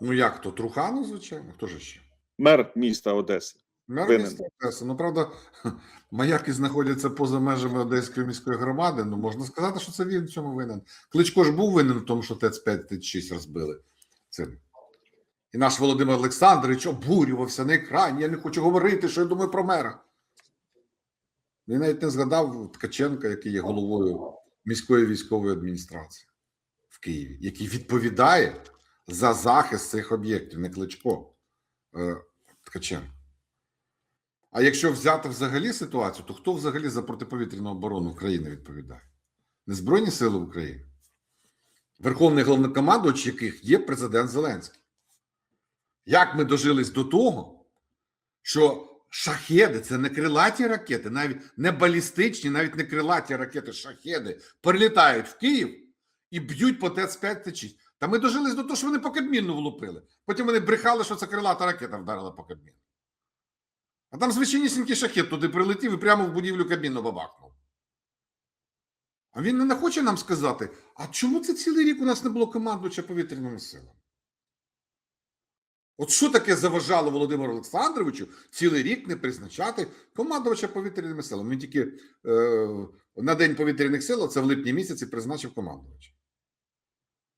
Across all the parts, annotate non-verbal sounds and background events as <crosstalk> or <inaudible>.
Ну як то? Труханов, звичайно, хто ж ще? Мер міста Одеси. Мер Винен. міста Одеси. Ну, правда, <laughs> маяки знаходяться поза межами Одеської міської громади. Ну, можна сказати, що це він в цьому винен. Кличко ж був винен в тому, що ТЕЦ-5, ТЕЦ-6 розбили. Це. І наш Володимир Олександрович обурювався на екрані. Я не хочу говорити, що я думаю про мера. Він навіть не згадав Ткаченка, який є головою міської військової адміністрації в Києві, який відповідає за захист цих об'єктів, не Кличко. е, Ткаченко. А якщо взяти взагалі ситуацію, то хто взагалі за протиповітряну оборону України відповідає? Не Збройні Сили України, Верховний головнокомандувач яких є президент Зеленський. Як ми дожились до того, що шахеди це не крилаті ракети, навіть не балістичні, навіть не крилаті ракети, шахеди прилітають в Київ і б'ють по ТЕЦ-5 Т6. Та ми дожились до того, що вони по Кабміну влупили. Потім вони брехали, що це крилата ракета вдарила по Кабміну. А там звичайнісінький шахет туди прилетів і прямо в будівлю Кабміну бабахнув. А він не хоче нам сказати, а чому це цілий рік у нас не було командувача повітряними силами? От що таке заважало Володимиру Олександровичу цілий рік не призначати командувача повітряними силами? Він тільки е, на День повітряних сил, це в липні місяці, призначив командувача.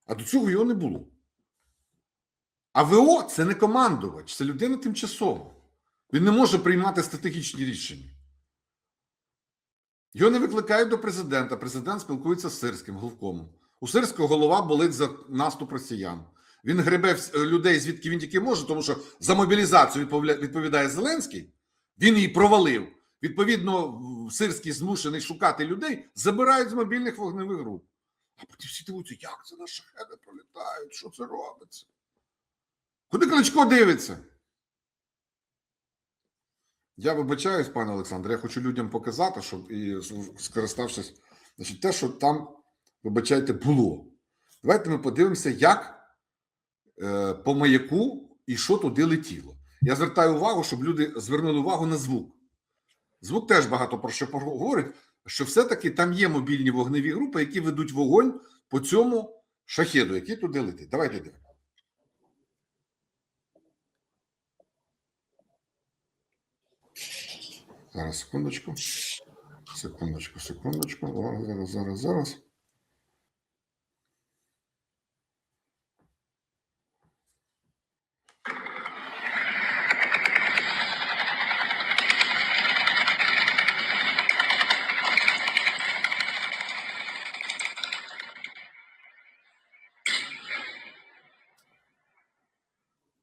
А до цього його не було. А ВО це не командувач, це людина тимчасова. Він не може приймати стратегічні рішення. Його не викликають до президента. Президент спілкується з Сирським головкомом. У Сирського голова болить за наступ росіян. Він гребе людей, звідки він тільки може, тому що за мобілізацію відповідає Зеленський. Він її провалив. Відповідно, Сирський змушений шукати людей, забирають з мобільних вогневих груп. А потім всі дивуються, як це наші шахеди пролітають, що це робиться? Куди Кличко дивиться? Я вибачаюсь, пане Олександре, я хочу людям показати, щоб і скориставшись, значить, те, що там, вибачайте, було. Давайте ми подивимося, як е, по маяку і що туди летіло. Я звертаю увагу, щоб люди звернули увагу на звук. Звук теж багато про що говорить, що все-таки там є мобільні вогневі групи, які ведуть вогонь по цьому шахеду, який туди летить. Давайте дивимося. Зараз, секундочку. Секундочку, секундочку. Зараз, зараз, зараз, зараз.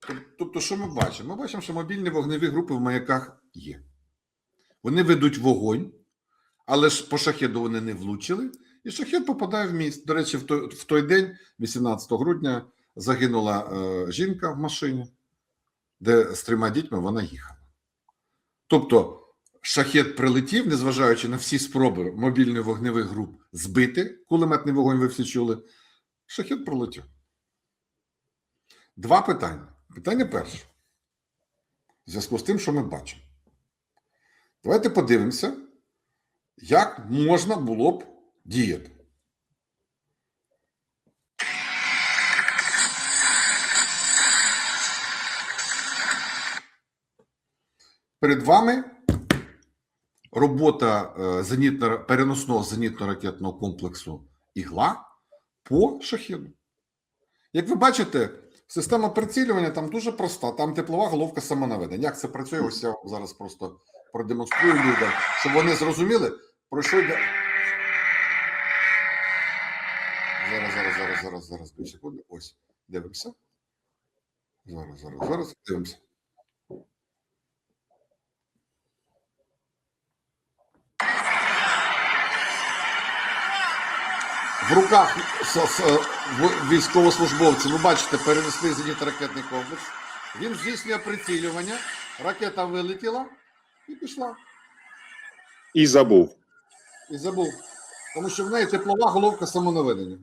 Тоб- Тобто, що ми бачимо? Ми бачимо, що мобільні вогневі групи в маяках є. Вони ведуть вогонь, але ж по шахеду вони не влучили, і шахет попадає в міст. До речі, в той, в той день, 18 грудня, загинула е, жінка в машині, де з трьома дітьми вона їхала. Тобто, шахет прилетів, незважаючи на всі спроби мобільних вогневих груп збити кулеметний вогонь, ви всі чули. Шахет пролетів. Два питання. Питання перше. В зв'язку з тим, що ми бачимо. Давайте подивимося, як можна було б діяти. Перед вами робота е, переносного зенітно-ракетного комплексу Ігла по шахіду. Як ви бачите, система прицілювання там дуже проста. Там теплова головка самонаведення. Як це працює? Ось я зараз просто продемонструю людям, щоб вони зрозуміли, про що йде. Зараз, зараз, зараз, зараз, зараз, секунди. Ось, дивимося. Зараз, зараз, зараз, дивимося. В руках військовослужбовців, ви бачите, перенесли зенітно-ракетний комплекс. Він здійснює прицілювання, ракета вилетіла і пішла. І забув. І забув. Тому що в неї теплова головка самонаведення.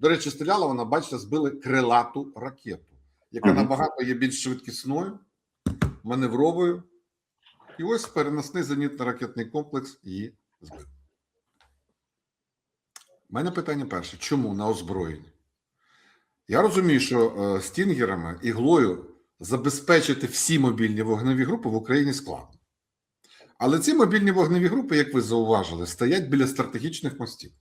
До речі, стріляла вона, бачите, збили крилату ракету, яка Мгм. набагато є більш швидкісною, маневровою. І ось переносний зенітно-ракетний комплекс її збив. У мене питання перше: чому на озброєнні? Я розумію, що е, стінгерами, іглою забезпечити всі мобільні вогневі групи в Україні складно. Але ці мобільні вогневі групи, як ви зауважили, стоять біля стратегічних мостів.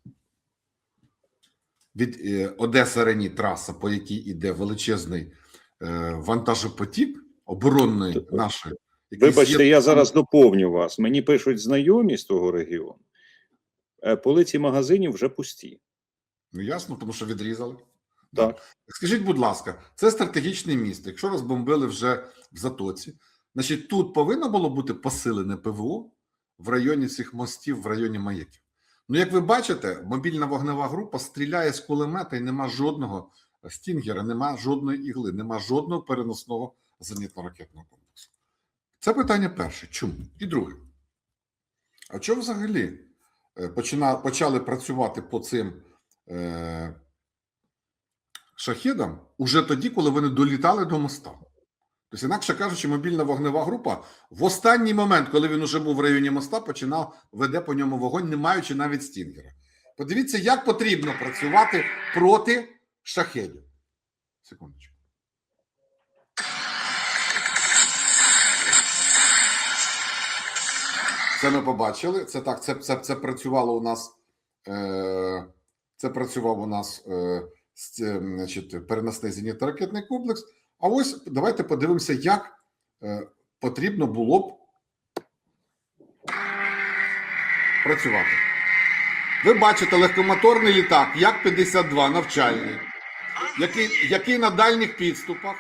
Від е, Одеса Рені траса, по якій іде величезний е, вантажопотік оборонної Тобто, нашої. Вибачте, з'єд- я зараз доповню вас. Мені пишуть знайомі з того регіону. Е, Полиці магазинів вже пусті. Ну ясно, тому що відрізали. Так. Скажіть, будь ласка, це стратегічне місто. Якщо розбомбили вже в Затоці, значить тут повинно було бути посилене ПВО в районі цих мостів, в районі маяків. Ну, як ви бачите, мобільна вогнева група стріляє з кулемета і нема жодного стінгера, нема жодної ігли, нема жодного переносного зенітно-ракетного комплексу. Це питання перше. Чому? І друге. А чому взагалі е, почина, почали працювати по цим е, шахедам уже тоді, коли вони долітали до моста? Тобто, інакше кажучи, мобільна вогнева група в останній момент, коли він уже був в районі моста, починав веде по ньому вогонь, не маючи навіть стінгера. Подивіться, як потрібно працювати проти шахедів. Секундочку. Це ми побачили. Це так, це, це, це працювало у нас. Е, це працював у нас е, е, значить, переносний зенітно-ракетний комплекс. А ось давайте подивимося, як е, потрібно було б працювати. Ви бачите легкомоторний літак, як 52 навчальний, який, який на дальніх підступах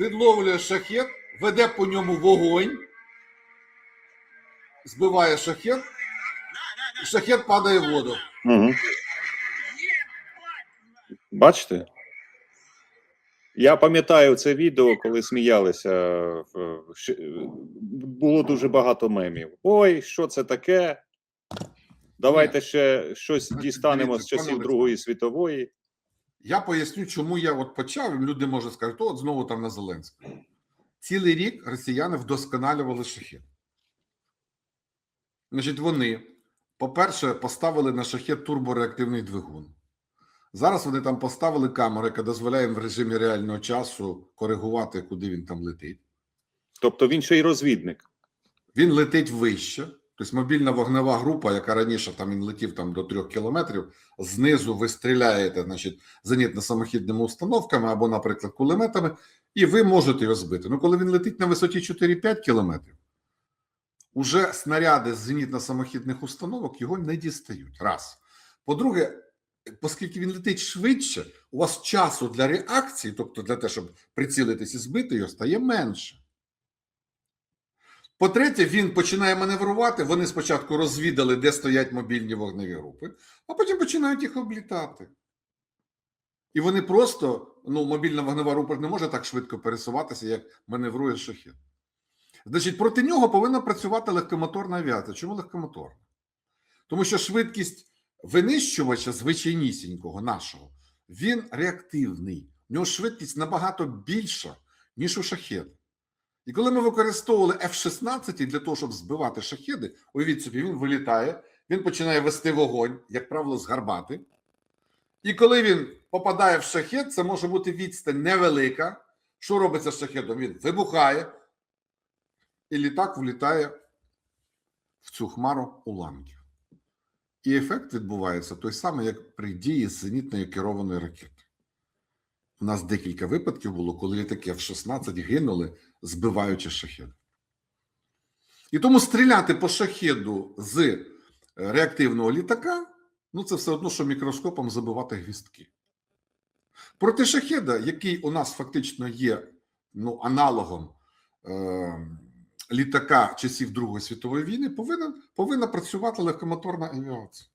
відловлює шахет, веде по ньому вогонь, збиває шахет, і шахет падає в воду. Угу. Бачите? Я пам'ятаю це відео, коли сміялися. е, е, Було дуже багато мемів. Ой, що це таке? Давайте ще щось дістанемо з часів Другої світової. Я поясню, чому я от почав, люди можуть сказати, от знову там на Зеленського. Цілий рік росіяни вдосконалювали шахет. Значить, вони, по-перше, поставили на шахет турбореактивний двигун. Зараз вони там поставили камеру, яка дозволяє в режимі реального часу коригувати, куди він там летить. Тобто він ще й розвідник. Він летить вище. Тобто мобільна вогнева група, яка раніше там він летів там до трьох кілометрів, знизу ви стріляєте, значить, зенітно-самохідними установками або, наприклад, кулеметами, і ви можете його збити. Ну, коли він летить на висоті 4-5 кілометрів, уже снаряди з зенітно-самохідних установок його не дістають. Раз. По-друге, оскільки він летить швидше, у вас часу для реакції, тобто для того, щоб прицілитись і збити його, стає менше. По-третє, він починає маневрувати. Вони спочатку розвідали, де стоять мобільні вогневі групи, а потім починають їх облітати. І вони просто, ну, мобільна вогнева група не може так швидко пересуватися, як маневрує шахет. Значить, проти нього повинна працювати легкомоторна авіація. Чому легкомоторна? Тому що швидкість винищувача звичайнісінького нашого, він реактивний. У нього швидкість набагато більша, ніж у шахеда. І коли ми використовували F-16 для того, щоб збивати шахеди, уявіть собі, він вилітає, він починає вести вогонь, як правило, з гармати. І коли він попадає в шахет, це може бути відстань невелика. Що робиться з шахедом? Він вибухає, і літак влітає в цю хмару уламків. І ефект відбувається той самий, як при дії зенітної керованої ракети. У нас декілька випадків було, коли літаки F-16 гинули, збиваючи шахеди. І тому стріляти по шахеду з е, реактивного літака ну це все одно, що мікроскопом забивати гвістки. Проти шахеда, який у нас фактично є ну, аналогом е, літака часів Другої світової війни, повинна, повинна працювати легкомоторна авіація.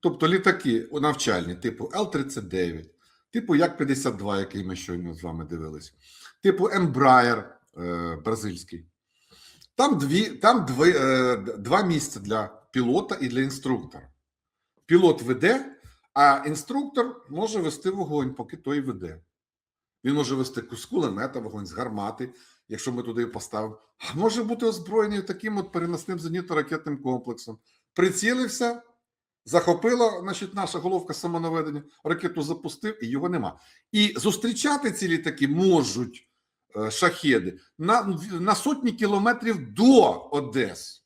Тобто літаки навчальні, типу Л-39, типу Як-52, який ми щойно з вами дивилися, типу Embraer е, бразильський. Там, дві, там дві, е, два місця для пілота і для інструктора. Пілот веде, а інструктор може вести вогонь, поки той веде. Він може вести з кулемета, вогонь з гармати, якщо ми туди поставимо. А може бути озброєний таким от переносним зенітно-ракетним комплексом. Прицілився, Захопила, значить, наша головка самонаведення, ракету запустив, і його нема. І зустрічати ці літаки можуть е, шахеди на, на сотні кілометрів до Одеси.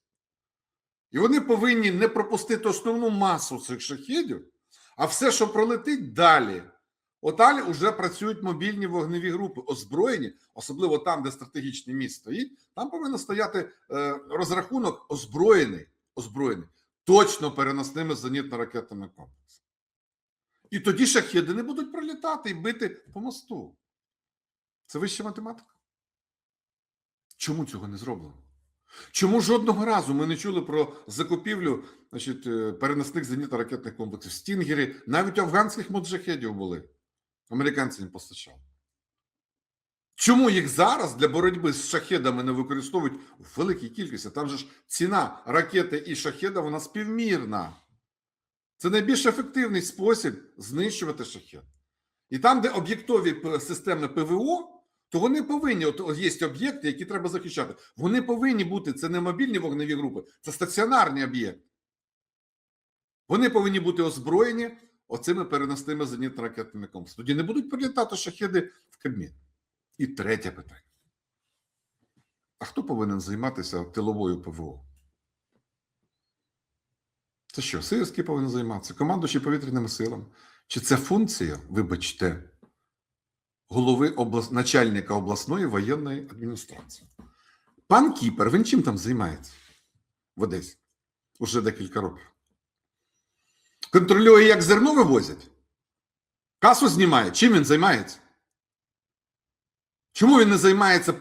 І вони повинні не пропустити основну масу цих шахедів, а все, що пролетить далі. От далі вже працюють мобільні вогневі групи, озброєні, особливо там, де стратегічне місто стоїть. Там повинен стояти е, розрахунок озброєний, озброєний точно переносними зенітно-ракетними комплексами. І тоді шахеди не будуть пролітати і бити по мосту. Це вища математика. Чому цього не зроблено? Чому жодного разу ми не чули про закупівлю значить, е, переносних зенітно-ракетних комплексів? Стінгери, навіть афганських моджахедів були. Американці їм постачали. Чому їх зараз для боротьби з шахедами не використовують в великій кількості? Там же ж ціна ракети і шахеда вона співмірна. Це найбільш ефективний спосіб знищувати шахет. І там, де об'єктові системи ПВО, то вони повинні, от, є об'єкти, які треба захищати. Вони повинні бути, це не мобільні вогневі групи, це стаціонарні об'єкти. Вони повинні бути озброєні оцими переносними зенітно-ракетними комплексами. Тоді не будуть прилітати шахеди в Кабмін. І третє питання. А хто повинен займатися тиловою ПВО? Це що, Сирський повинен займатися? Командуючий повітряними силами? Чи це функція, вибачте, голови облас... начальника обласної воєнної адміністрації? Пан Кіпер, він чим там займається в Одесі? Уже декілька років. Контролює, як зерно вивозять? Касу знімає. Чим він займається? Чому він не займається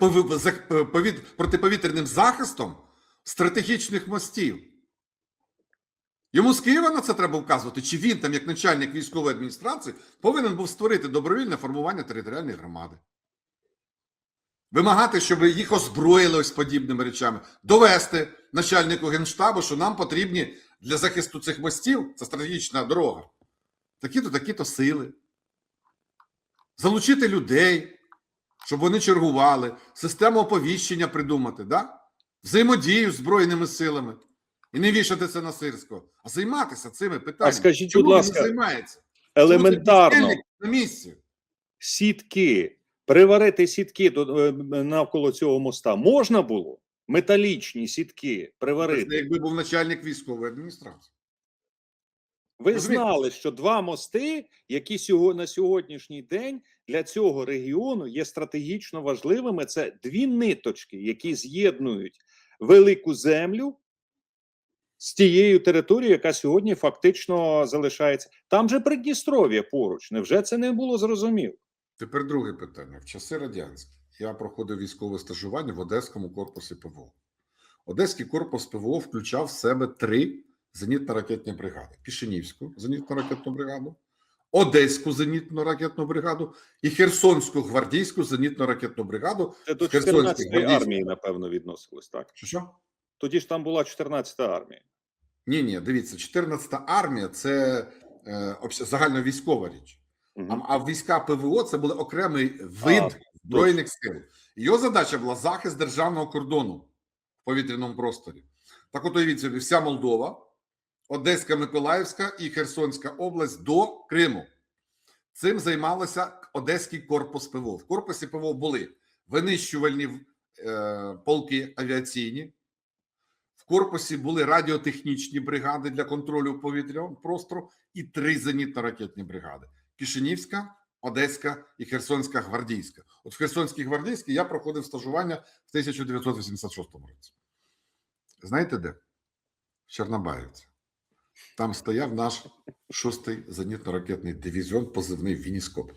протиповітряним захистом стратегічних мостів? Йому з Києва на це треба вказувати, чи він, там, як начальник військової адміністрації, повинен був створити добровільне формування територіальної громади. Вимагати, щоб їх озброїли ось подібними речами, довести начальнику генштабу, що нам потрібні для захисту цих мостів, це стратегічна дорога, такі-то, такі-то сили. Залучити людей, щоб вони чергували, систему оповіщення придумати, да? взаємодію з Збройними силами. І не вішати це на Сирського, а займатися цими питаннями. А скажіть, Чому будь ласка, займається? Елементарно бездельник на місці. сітки, приварити сітки до, е, навколо цього моста можна було? Металічні сітки Це приварити. якби був начальник військової адміністрації. Ви Розумієте? знали, що два мости, які на сьогоднішній день для цього регіону є стратегічно важливими. Це дві ниточки, які з'єднують велику землю з тією територією, яка сьогодні фактично залишається. Там же Придністров'я поруч. Невже це не було зрозуміло? Тепер друге питання. В часи радянські я проходив військове стажування в Одеському корпусі ПВО. Одеський корпус ПВО включав в себе три зенітно-ракетні бригади: Кишинівську зенітно-ракетну бригаду, Одеську зенітно-ракетну бригаду і Херсонську гвардійську зенітно-ракетну бригаду. Це до В 14-ї гвардійській. армії, напевно, відносилось так. Що що? Тоді ж там була 14-та армія. Ні, ні, дивіться, 14-та армія це е, загальновійськова річ. Мгм. А, а війська ПВО це були окремий вид А, збройних сил. Його задача була захист державного кордону в повітряному просторі. Так от уявіть собі, вся Молдова, Одеська, Миколаївська і Херсонська область до Криму. Цим займалося Одеський корпус ПВО. В корпусі ПВО були винищувальні е, полки авіаційні. В корпусі були радіотехнічні бригади для контролю повітряного простору і три зенітно-ракетні бригади: Кишинівська, Одеська і Херсонська гвардійська. От в Херсонській гвардійській я проходив стажування в 1986 році. Знаєте де? В Чорнобаївці. Там стояв наш шостий зенітно-ракетний дивізіон, позивний Вініскоп.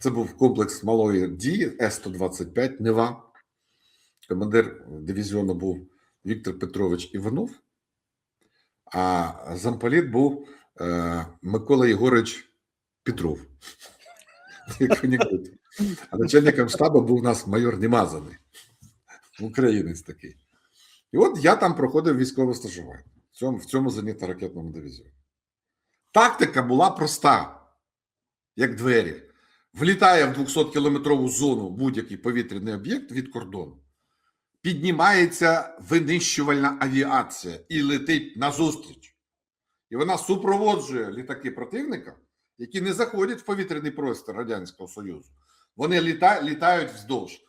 Це був комплекс малої дії С-125 Нева. Командир дивізіону був Віктор Петрович Іванов, а замполіт був е, Микола Єгорович Петров. А начальником штабу був у нас майор Немазаний, українець такий. І от я там проходив військове стажування в цьому, в цьому зенітно-ракетному дивізіоні. Тактика була проста, як двері. Влітає в 200-кілометрову зону будь-який повітряний об'єкт від кордону піднімається винищувальна авіація і летить назустріч. і вона супроводжує літаки противника, які не заходять в повітряний простір Радянського Союзу. Вони літа, літають вздовж.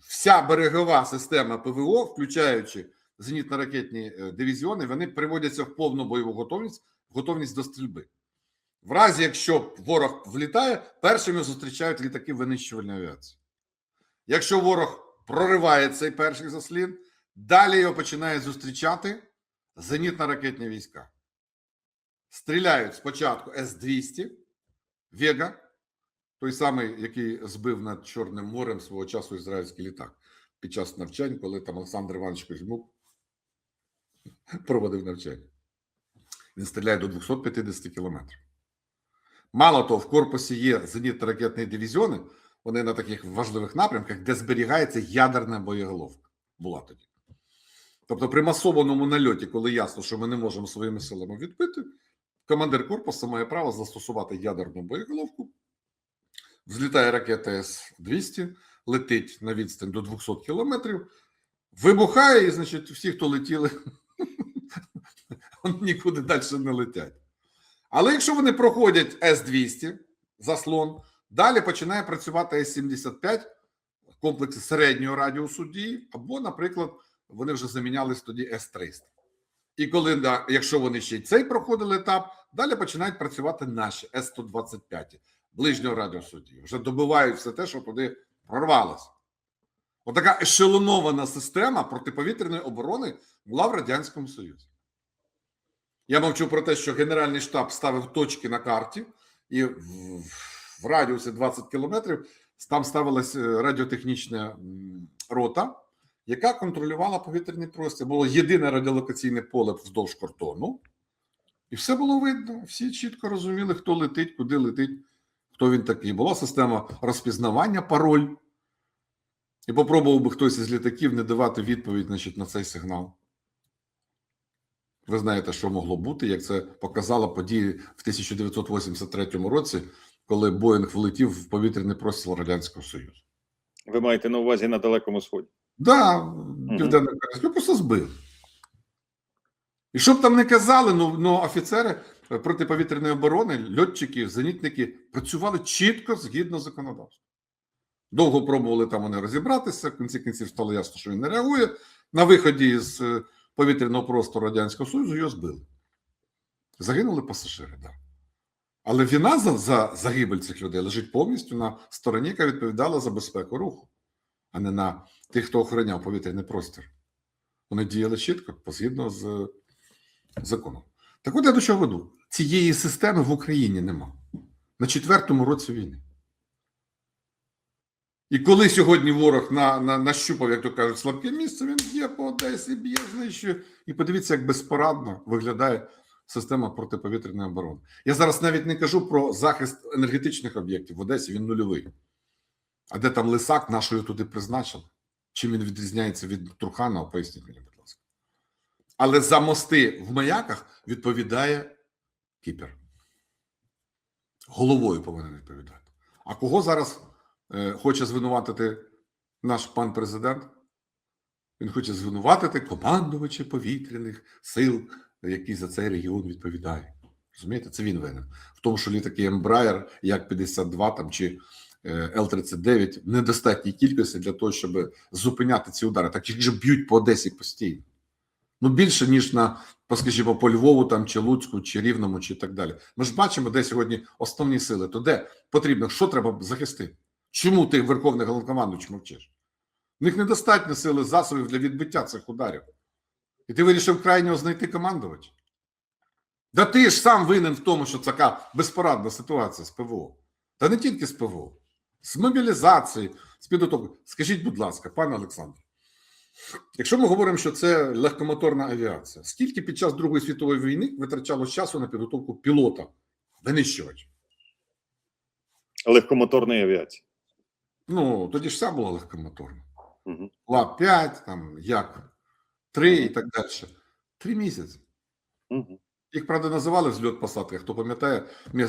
Вся берегова система ПВО, включаючи зенітно-ракетні е, дивізіони, вони приводяться в повну бойову готовність, готовність до стрільби. В разі, якщо ворог влітає, першими зустрічають літаки винищувальної авіації. Якщо ворог прориває цей перший заслін, далі його починають зустрічати зенітно-ракетні війська. Стріляють спочатку С-200, Вега, той самий, який збив над Чорним морем свого часу ізраїльський літак під час навчань, коли там Олександр Іванович Козьмук проводив навчання. Він стріляє до 250 кілометрів. Мало того, в корпусі є зенітно-ракетні дивізіони, вони на таких важливих напрямках, де зберігається ядерна боєголовка. Була тоді. Тобто, при масованому нальоті, коли ясно, що ми не можемо своїми силами відбити, командир корпусу має право застосувати ядерну боєголовку. Взлітає ракета С-200, летить на відстань до 200 кілометрів, вибухає, і, значить, всі, хто летіли, <laughs> нікуди далі не летять. Але якщо вони проходять С-200 заслон, далі починає працювати С-75 комплекси середнього радіусу дії, або, наприклад, вони вже замінялись тоді С-300. І коли, якщо вони ще й цей проходили етап, далі починають працювати наші С-125 ближнього радіусу дії. Вже добивають все те, що туди прорвалося. Отака ешелонована система протиповітряної оборони була в Радянському Союзі. Я мовчу про те, що Генеральний штаб ставив точки на карті, і в, радіусі 20 кілометрів там ставилась е, радіотехнічна рота, яка контролювала повітряний простір. Було єдине радіолокаційне поле вздовж кордону, і все було видно. Всі чітко розуміли, хто летить, куди летить, хто він такий. Була система розпізнавання пароль. І попробував би хтось із літаків не давати відповідь значить, на цей сигнал. Ви знаєте, що могло бути, як це показало події в 1983 році, коли Боїнг влетів в повітряний простір Радянського Союзу. Ви маєте на увазі на Далекому Сході. Да, південно його просто збив. І що б там не казали, ну, ну офіцери протиповітряної оборони, льотчики, зенітники працювали чітко згідно законодавства. Довго пробували там вони розібратися, в кінці кінців стало ясно, що він не реагує. На виході з е, повітряного простору Радянського Союзу його збили. Загинули пасажири, так. Да. Але вина за, за загибель цих людей лежить повністю на стороні, яка відповідала за безпеку руху, а не на тих, хто охороняв повітряний простір. Вони діяли чітко, згідно з законом. Так от я до чого веду? Цієї системи в Україні нема. На четвертому році війни. І коли сьогодні ворог на, на, нащупав, як то кажуть, слабке місце, він б'є по Одесі, б'є, знищує. І подивіться, як безпорадно виглядає система протиповітряної оборони. Я зараз навіть не кажу про захист енергетичних об'єктів в Одесі, він нульовий. А де там лисак нашою туди призначили? Чим він відрізняється від Труханова? Поясніть мені, будь ласка. Але за мости в маяках відповідає Кіпер. Головою повинен відповідати. А кого зараз е, хоче звинуватити наш пан президент? Він хоче звинуватити командувача повітряних сил, які за цей регіон відповідають. Розумієте, це він винен. В тому, що літаки Embraer, як 52 там чи Л-39 в недостатній кількості для того, щоб зупиняти ці удари. Так їх же б'ють по Одесі постійно. Ну, більше, ніж на, скажімо, по Львову, там, чи Луцьку, чи Рівному, чи так далі. Ми ж бачимо, де сьогодні основні сили, то де потрібно, що треба захистити? Чому ти, Верховний Головнокомандуючий, мовчиш? В них недостатньо сили засобів для відбиття цих ударів. І ти вирішив крайнього знайти командувача. Да ти ж сам винен в тому, що така безпорадна ситуація з ПВО. Та не тільки з ПВО, з мобілізації, з підготовки. Скажіть, будь ласка, пане Олександр, якщо ми говоримо, що це легкомоторна авіація, скільки під час Другої світової війни витрачало часу на підготовку пілота, винищувача? Легкомоторної авіації. Ну, тоді ж вся була легкомоторна. Угу. ЛА-5, там, як 3 і так далі. Три місяці. Угу. Їх, правда, називали взльот посадка. Хто пам'ятає, е,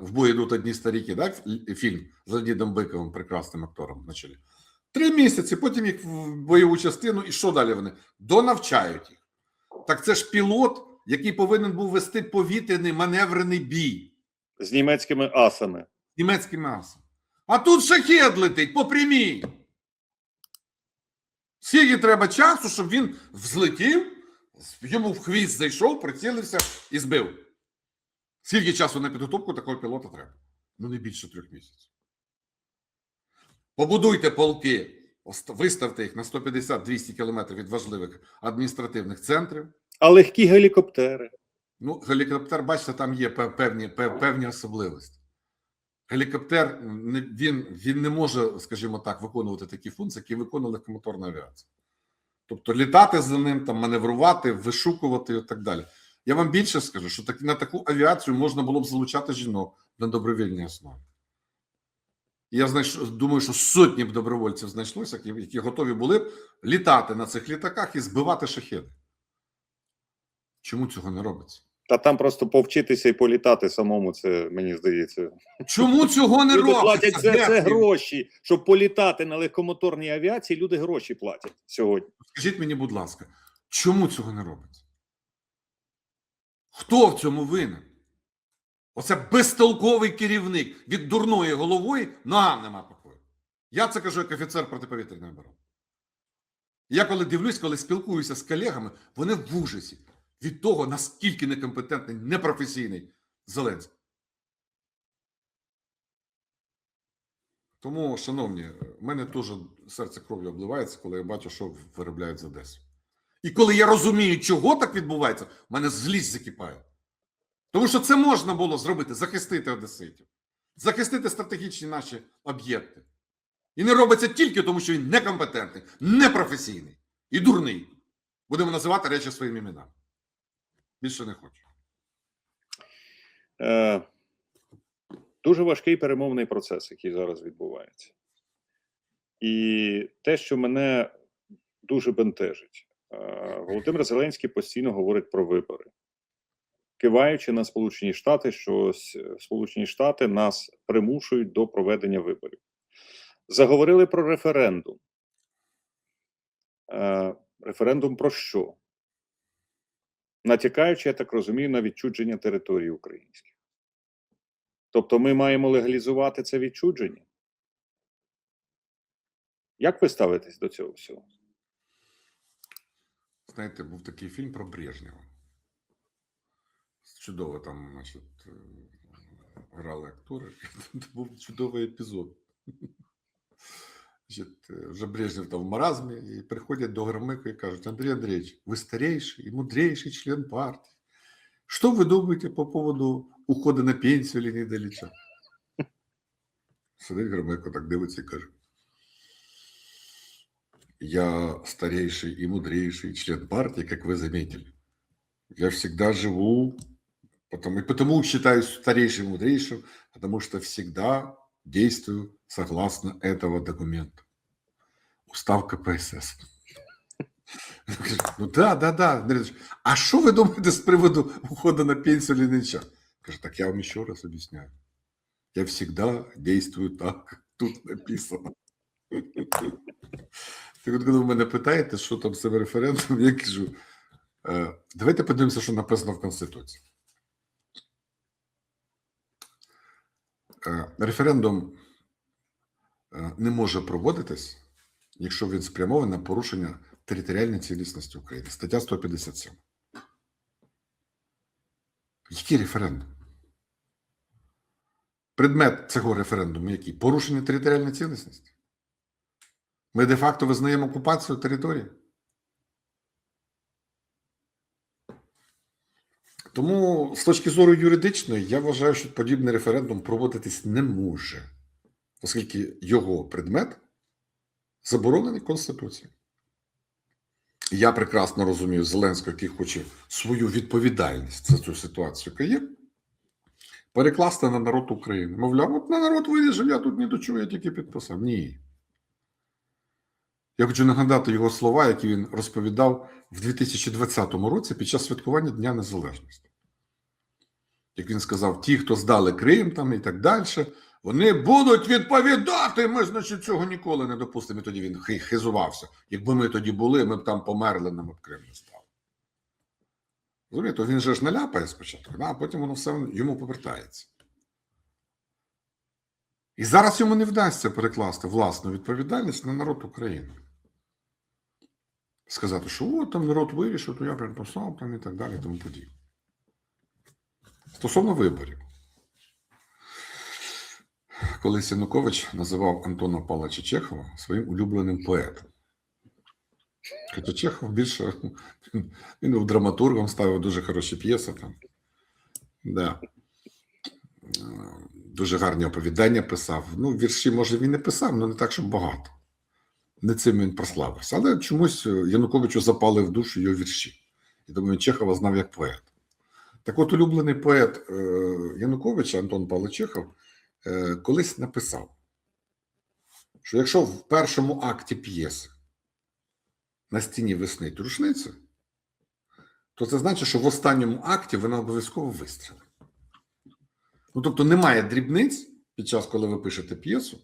в бой йдуть одні старіки, так? Фільм з Леонідом Биковим, прекрасним актором на чолі. Три місяці, потім їх в бойову частину, і що далі вони? Донавчають їх. Так це ж пілот, який повинен був вести повітряний маневрений бій З німецькими асами. німецьким асом. А тут шахет летить по прямій. Скільки треба часу, щоб він взлетів, йому в хвіст зайшов, прицілився і збив. Скільки часу на підготовку такого пілота треба? Ну, не більше трьох місяців. Побудуйте полки, виставте їх на 150-200 кілометрів від важливих адміністративних центрів. А легкі гелікоптери. Ну, гелікоптер, бачите, там є певні, певні особливості. Гелікоптер він, він не може, скажімо так, виконувати такі функції, які виконує легкомоторна авіація. Тобто літати за ним, там, маневрувати, вишукувати і так далі. Я вам більше скажу, що так, на таку авіацію можна було б залучати жінок на добровільній основі. Я знайш, думаю, що сотні б добровольців знайшлося, які, які готові були б літати на цих літаках і збивати шахеди. Чому цього не робиться? Та там просто повчитися і політати самому, це мені здається. Чому цього не Люди робиться? платять це, це гроші. Щоб політати на легкомоторній авіації, люди гроші платять сьогодні. Скажіть мені, будь ласка, чому цього не робиться? Хто в цьому винен? Оце безтолковий керівник від дурної головою ногам нема покою. Я це кажу як офіцер протиповітряної оборони. Я коли дивлюсь, коли спілкуюся з колегами, вони в ужасі від того, наскільки некомпетентний, непрофесійний Зеленський. Тому, шановні, в мене теж серце кров'ю обливається, коли я бачу, що виробляють з Одеси. І коли я розумію, чого так відбувається, в мене злість закипає. Тому що це можна було зробити, захистити одеситів, захистити стратегічні наші об'єкти. І не робиться тільки тому, що він некомпетентний, непрофесійний і дурний. Будемо називати речі своїми іменами. Більше не хочу. Е, дуже важкий перемовний процес, який зараз відбувається. І те, що мене дуже бентежить, е, Володимир Зеленський постійно говорить про вибори, киваючи на Сполучені Штати, що Сполучені Штати нас примушують до проведення виборів. Заговорили про референдум. Е, референдум про що? Натякаючи, я так розумію, на відчудження території українських. Тобто ми маємо легалізувати це відчудження. Як ви ставитесь до цього всього? Знаєте, був такий фільм про Брежнєва. Чудово там, значить, е, грали актори. <laughs> Це був чудовий епізод Значить, е, вже Брежнєв там в маразмі, і приходять до Громыка і кажуть, Андрій Андрійович, ви старейший і мудрейший член партії. Что вы думаете по поводу ухода на пенсію Леонида Ильича? Сидить Громыко, так дивиться і каже, я старейший и мудрейший член партии, как вы заметили. Я всегда живу, потому, и потому считаюсь старейшим и мудрейшим, потому что всегда действую согласно этого документа. Устав КПСС. Ну да, да, да. Андрій Ильич, А що ви думаєте з приводу уходу на пенсію Ленича? Каже, так я вам еще раз объясняю. Я всегда действую так, как тут написано. Так от, коли ви мене питаєте, що там з цим референдумом, я кажу, е, давайте подивимося, що написано в Конституції. Е, Референдум е, не може проводитись, якщо він спрямований на порушення територіальної цілісності України. Стаття 157. Який референдум? Предмет цього референдуму який? Порушення територіальної цілісності. Ми де-факто визнаємо окупацію території. Тому з точки зору юридичної, я вважаю, що подібний референдум проводитись не може, оскільки його предмет заборонений Конституцією. Я прекрасно розумію Зеленського, який хоче свою відповідальність за цю ситуацію, яка є, перекласти на народ України. Мовляв, от на народ вирішив, я тут не дочую, я тільки підписав. Ні. Я хочу нагадати його слова, які він розповідав в 2020 році під час святкування Дня Незалежності. Як він сказав, ті, хто здали Крим там і так далі, вони будуть відповідати. Ми, значить, цього ніколи не допустимо. І тоді він хизувався. Якби ми тоді були, ми б там померли, нам б Крим не став. Розумієте, він же ж наляпає спочатку, а потім воно все йому повертається. І зараз йому не вдасться перекласти власну відповідальність на народ України. Сказати, що от там народ вирішив, то я переписав там і так далі, і тому подібне. Стосовно виборів. Колись Янукович називав Антона Павловича Чехова своїм улюбленим поетом. Хоча Чехов більше він був драматургом, ставив дуже хороші п'єси там. Да. Е, Дуже гарні оповідання писав. Ну, вірші, може, він не писав, але не так, щоб багато. Не цим він прославився. Але чомусь Януковичу запали в душу його вірші. І тому він Чехова знав як поет. Так от, улюблений поет е, Януковича Антон Павлович Чехов е, колись написав, що якщо в першому акті п'єси на стіні виснить рушниця, то це значить, що в останньому акті вона обов'язково вистрілить. Ну, тобто немає дрібниць під час, коли ви пишете п'єсу.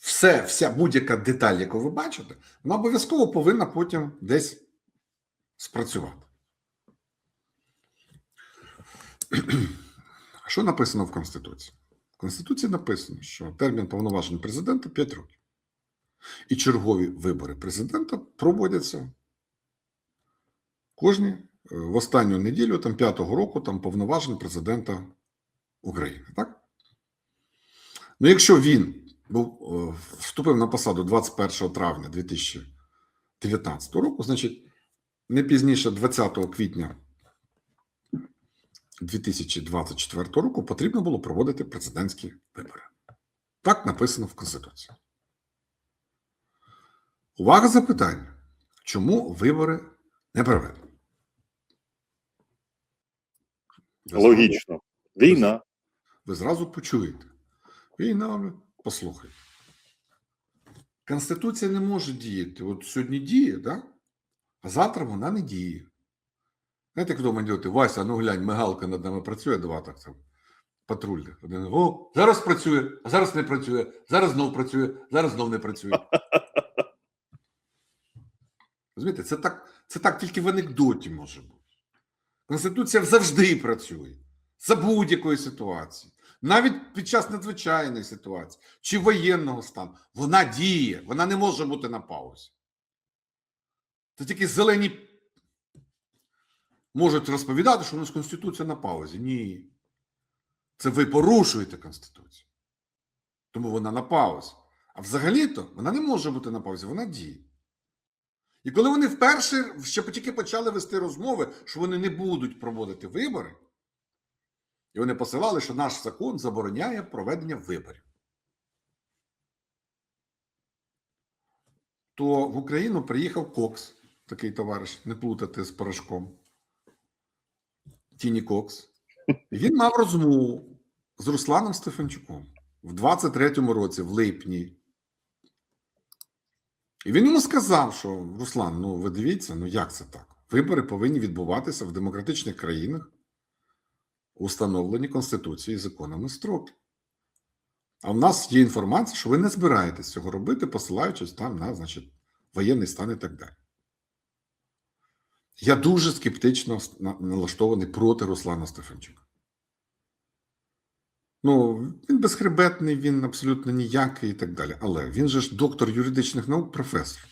Все, вся будь-яка деталь, яку ви бачите, вона обов'язково повинна потім десь спрацювати. <clears throat> Що написано в Конституції? В Конституції написано, що термін повноважень президента 5 років. І чергові вибори президента проводяться кожні е, в останню неділю, там 5-го року, там повноважень президента України. Так? Ну, якщо він був, е, вступив на посаду 21 травня 2019 року, значить, не пізніше 20 квітня 2024 року потрібно було проводити президентські вибори. Так написано в Конституції. Увага запитання. Чому вибори не проведені? Логічно. Війна. Ви зразу почуєте. Війна, послухайте. Конституція не може діяти. От сьогодні діє, да? а завтра вона не діє. Знаєте, вдома йдете, Вася, ну глянь, мигалка над нами працює, два так там. Патрульних. Один, о, зараз працює, а зараз не працює, зараз знов працює, зараз знов не працює. <laughs> Розумієте, це так, це так тільки в анекдоті може бути. Конституція завжди працює за будь-якої ситуації, навіть під час надзвичайної ситуації чи воєнного стану. Вона діє, вона не може бути на паузі. Це тільки зелені можуть розповідати, що у нас Конституція на паузі. Ні. Це ви порушуєте Конституцію. Тому вона на паузі. А взагалі-то вона не може бути на паузі, вона діє. І коли вони вперше ще тільки почали вести розмови, що вони не будуть проводити вибори, і вони посилали, що наш закон забороняє проведення виборів. То в Україну приїхав Кокс, такий товариш, не плутати з порошком. Тіні Кокс. Він мав розмову з Русланом Стефанчуком в 23-му році, в липні. І він йому сказав, що Руслан, ну ви дивіться, ну як це так? Вибори повинні відбуватися в демократичних країнах, установлені Конституцією і законами строки. А в нас є інформація, що ви не збираєтесь цього робити, посилаючись там на значить, воєнний стан і так далі. Я дуже скептично налаштований проти Руслана Стефанчука. Ну, він безхребетний, він абсолютно ніякий і так далі. Але він же ж доктор юридичних наук, професор.